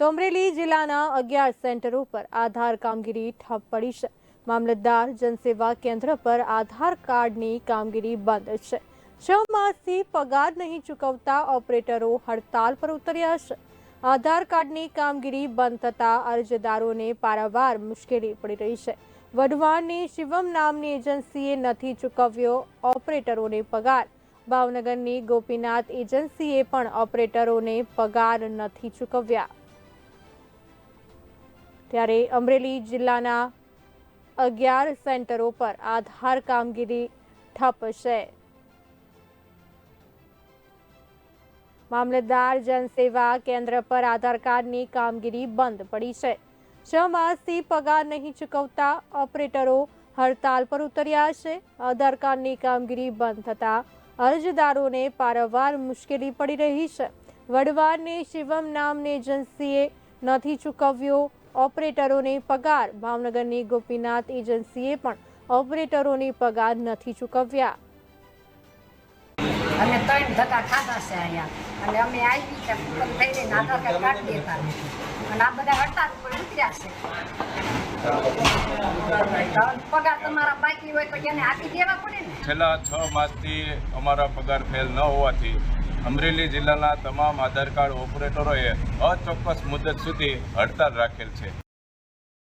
તો અમરેલી જિલ્લાના અગિયાર સેન્ટરો પર આધાર કામગીરી ઠપ પડી છે. મામલતદાર, જનસેવા કેન્દ્ર પર આધાર કાર્ડની કામગીરી બંધ છે. છ માસથી પગાર નહીં ચૂકવતા ઓપરેટરો હડતાલ પર ઉતર્યા છે. આધાર કાર્ડની કામગીરી બંધ થતાં અરજદારોને પારાવાર મુશ્કેલી પડી રહી છે. વઢવાણની શિવમ નામની એજન્સીએ નથી ચૂકવ્યો ઓપરેટરોને પગાર. ભાવનગરની ગોપીનાથ એજન્સીએ પણ ઓપરેટરોને પગાર નથી ચૂકવ્યા. ત્યારે અમરેલી જિલ્લાના અગિયાર સેન્ટરો પર આધાર કામગીરી ઠપ છે મામલતદાર જનસેવા કેન્દ્ર પર આધાર કાર્ડની કામગીરી બંધ પડી છે. છ માસથી પગાર નહીં ચૂકવતા ઓપરેટરો હડતાલ પર ઉતર્યા છે. આધાર કાર્ડની કામગીરી બંધ થતાં અરજદારોને પારવાર મુશ્કેલી પડી રહી છે. વડવારની શિવમ નામની એજન્સીએ નથી ચૂકવ્યો. ઓપરેટરોને પગાર. ભાવનગરની ગોપીનાથ એજન્સીએ પણ ઓપરેટરોની પગાર નથી ચૂકવ્યા. અમે ત્રણ ધક્કા ખાધા છે અહીંયા. અને અમે આવી છે કુપન થઈ રહીને કાઢી દેતા અને આ બધા હડતાલ ઉપર ઉતર્યા છે. પગાર તમારા બાકી હોય તો એને આપી દેવા પડે ને? છેલ્લા છ માસથી અમારા પગાર ફેલ ન હોવાથી અમરેલી જિલ્લાના તમામ આધાર કાર્ડ ઓપરેટરોએ અચોક્કસ મુદત સુધી હડતાલ રાખેલ છે.